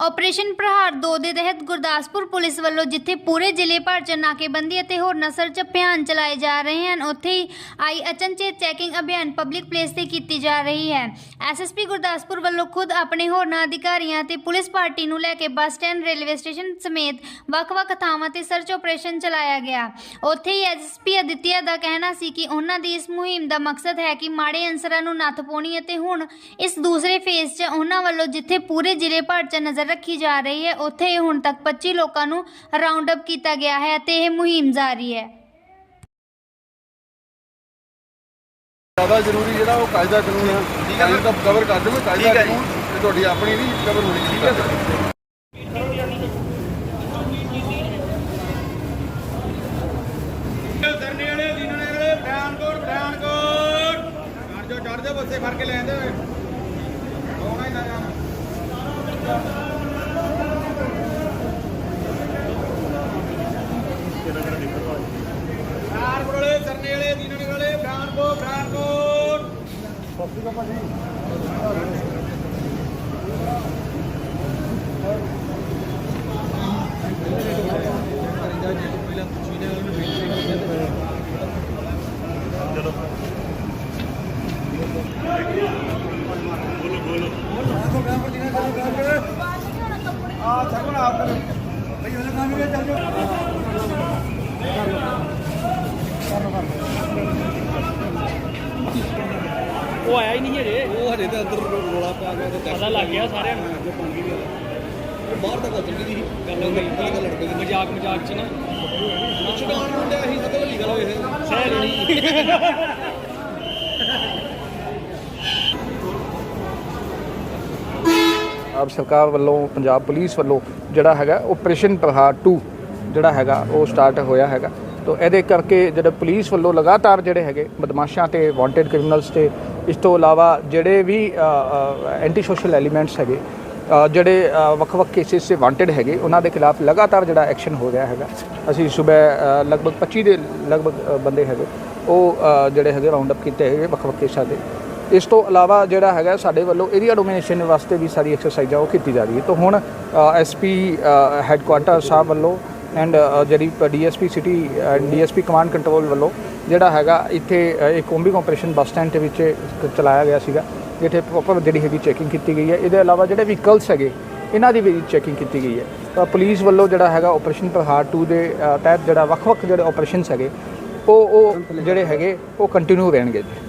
Operation ਪ੍ਰਹਾਰ 2 ਦੇ ਤਹਿਤ Gurdaspur police ਵੱਲੋਂ ਜਿੱਥੇ ਪੂਰੇ ਜ਼ਿਲ੍ਹੇ ਭਰ 'ਚ ਨਾਕੇਬੰਦੀ ਅਤੇ ਹੋਰ ਨਸਰ 'ਚ ਅਭਿਆਨ ਚਲਾਏ ਜਾ ਰਹੇ ਹਨ, ਉੱਥੇ ਹੀ ਆਈ ਅਚਨਚੇਤ ਚੈਕਿੰਗ ਅਭਿਆਨ ਪਬਲਿਕ ਪਲੇਸ ਤੇ ਕੀਤੀ ਜਾ ਰਹੀ ਹੈ। ਐਸਐਸਪੀ ਗੁਰਦਾਸਪੁਰ ਵੱਲੋਂ ਖੁਦ ਆਪਣੇ ਹੋਰਨਾਂ ਅਧਿਕਾਰੀਆਂ ਤੇ ਪੁਲਿਸ ਪਾਰਟੀ ਨੂੰ ਲੈ ਕੇ ਬੱਸ ਸਟੈਂਡ, ਰੇਲਵੇ ਸਟੇਸ਼ਨ ਸਮੇਤ ਵੱਖ-ਵੱਖ ਥਾਵਾਂ ਤੇ ਸਰਚ ਆਪਰੇਸ਼ਨ ਚਲਾਇਆ ਗਿਆ। ਉੱਥੇ ਹੀ ਐਸਐਸਪੀ ਅਦਿੱਤਿਆ ਦਾ ਕਹਿਣਾ ਸੀ ਕਿ ਉਹਨਾਂ ਦੀ ਇਸ ਮੁਹਿੰਮ ਦਾ ਮਕਸਦ ਹੈ ਕਿ ਮਾੜੇ ਅਨਸਰਾਂ ਨੂੰ ਨੱਥ ਪਾਉਣੀ ਅਤੇ ਹੁਣ ਇਸ ਦੂਸਰੇ ਫੇਜ਼ 'ਚ ਉਹਨਾਂ ਵੱਲੋਂ ਜਿੱਥੇ ਪੂਰੇ ਜ਼ਿਲ੍ਹੇ ਭਰ 'ਚ ਨਜ਼ਰ ਰੱਖੀ ਜਾ ਰਹੀ ਹੈ। ਉੱਥੇ ਹੀ ਹੁਣ ਤੱਕ 25 ਲੋਕਾਂ ਨੂੰ ਰਾਉਂਡ ਅਪ ਕੀਤਾ ਗਿਆ ਹੈ ਅਤੇ ਇਹ ਮੁਹਿੰਮ ਜਾਰੀ ਹੈ। ਜ਼ਿਆਦਾ ਜ਼ਰੂਰੀ ਜਿਹੜਾ ਉਹ ਕਾਇਦਾ ਕਾਨੂੰਨ ਹੈ ਕਾਇਦਾ ਤਾਂ ਕਵਰ ਕਰ ਦੇਵੇ ਕਾਇਦਾ ਕਾਨੂੰਨ ਤੇ ਤੁਹਾਡੀ ਆਪਣੀ ਵੀ ਕਵਰ ਹੋਣੀ ਚਾਹੀਦੀ ਹੈ। ਦਰਨੇ ਵਾਲੇ ਦੀਨਾਂ ਵਾਲੇ ਬਿਆਨਕੋਟ ਬਿਆਨਕੋਟ ਚੜ ਜਾ ਚੜ ਜਾ ਬੱਸੇ ਫੜ ਕੇ ਲੈ ਆਂਦੇ ਹੋਣਾ ਹੀ ਨਾ ਵਾਲੇ ਦਰਨੇ ਵਾਲੇ ਦੀਨਾਂ ਵਾਲੇ ਬਿਆਨਕੋਟ ਬਿਆਨਕੋਟ ਆ ਸਗੋਂ ਆਪ ਕਰੋ ਭਈ ਉਹਨੇ ਕੰਮ ਵੀ ਚੱਲ ਜਾਓ ਉਹ ਆਇਆ ਹੀ ਨਹੀਂ ਹਜੇ। ਉਹ ਹਜੇ ਤਾਂ ਅੰਦਰ ਰੋਲਾ ਪਾ ਗਿਆ ਤੇ ਪਤਾ ਲੱਗ ਗਿਆ ਸਾਰਿਆਂ ਨੂੰ। ਬਾਹਰ ਤੱਕ ਚੱਲ ਗਈ ਸੀ। ਗੱਲ ਹੋ ਗਈ ਗੱਲ ਲੜ ਪਈ ਮਜ਼ਾਕ ਮਜ਼ਾਕ ਚ ਨਾ। ਛਡਾਉਣ ਮੁੰਡੇ ਅਸੀਂ ਤਾਂ ਵੱਡੀ ਗੱਲ ਹੋਏ ਸਹਿ ਨਹੀਂ। ਆਪ ਸਰਕਾਰ ਵੱਲੋਂ ਪੰਜਾਬ ਪੁਲਿਸ ਵੱਲੋਂ ਜਿਹੜਾ ਹੈਗਾ ਆਪਰੇਸ਼ਨ ਪ੍ਰਹਾਰ 2 ਜਿਹੜਾ ਹੈਗਾ ਉਹ ਸਟਾਰਟ ਹੋਇਆ ਹੈਗਾ। ਤੋਂ ਇਹਦੇ ਕਰਕੇ ਜਿਹੜੇ ਪੁਲਿਸ ਵੱਲੋਂ ਲਗਾਤਾਰ ਜਿਹੜੇ ਹੈਗੇ ਬਦਮਾਸ਼ਾਂ ਤੇ ਵਾਂਟਡ ਕ੍ਰਿਮੀਨਲਸ ਤੇ, ਇਸ ਤੋਂ ਇਲਾਵਾ ਜਿਹੜੇ ਵੀ ਐਂਟੀ ਸੋਸ਼ਲ ਐਲੀਮੈਂਟਸ ਹੈਗੇ ਜਿਹੜੇ ਵੱਖ-ਵੱਖ ਕੇਸਿਸ 'ਚ ਵਾਂਟਡ ਹੈਗੇ, ਉਹਨਾਂ ਦੇ ਖਿਲਾਫ ਲਗਾਤਾਰ ਜਿਹੜਾ ਐਕਸ਼ਨ ਹੋ ਰਿਹਾ ਹੈਗਾ। ਅਸੀਂ ਸਵੇਰ ਲਗਭਗ 25 ਦੇ ਲਗਭਗ ਬੰਦੇ ਹੈਗੇ, ਉਹ ਜਿਹੜੇ ਹੈਗੇ ਰਾਉਂਡ ਅਪ ਕੀਤੇ ਹੈਗੇ ਵੱਖ-ਵੱਖ ਕੇਸਾਂ ਦੇ। ਇਸ ਤੋਂ ਇਲਾਵਾ ਜਿਹੜਾ ਹੈਗਾ ਸਾਡੇ ਵੱਲੋਂ ਏਰੀਆ ਡੋਮੀਨੇਸ਼ਨ ਵਾਸਤੇ ਵੀ ਸਾਰੀ ਐਕਸਰਸਾਈਜ਼ ਆ, ਉਹ ਕੀਤੀ ਜਾ ਰਹੀ ਹੈ। ਤਾਂ ਹੁਣ ਐਸਪੀ ਹੈੱਡਕੁਆਟਰ ਸਾਹਿਬ ਵੱਲੋਂ ਐਂਡ uh, uh, ਜਿਹੜੀ DSP city and DSP command control ਵੱਲੋਂ ਜਿਹੜਾ ਹੈਗਾ ਇੱਥੇ ਇੱਕ ਕੋਂਬਿੰਗ ਆਪਰੇਸ਼ਨ ਬੱਸ ਸਟੈਂਡ ਦੇ ਵਿੱਚ ਚਲਾਇਆ ਗਿਆ ਸੀਗਾ, ਜਿੱਥੇ ਪ੍ਰੋਪਰ ਜਿਹੜੀ ਹੈਗੀ ਚੈਕਿੰਗ ਕੀਤੀ ਗਈ ਹੈ। ਇਹਦੇ ਇਲਾਵਾ ਜਿਹੜੇ ਵਹੀਕਲਸ ਹੈਗੇ, ਇਹਨਾਂ ਦੀ ਵੀ ਚੈਕਿੰਗ ਕੀਤੀ ਗਈ ਹੈ। ਪੁਲਿਸ ਵੱਲੋਂ ਜਿਹੜਾ ਹੈਗਾ ਆਪਰੇਸ਼ਨ ਪ੍ਰਹਾਰ 2 ਦੇ ਤਹਿਤ ਜਿਹੜਾ ਵੱਖ-ਵੱਖ ਜਿਹੜੇ ਆਪਰੇਸ਼ਨਸ ਹੈਗੇ, ਉਹ ਉਹ ਜਿਹੜੇ ਹੈਗੇ, ਉਹ ਕੰਟੀਨਿਊ ਰਹਿਣਗੇ ਜੀ।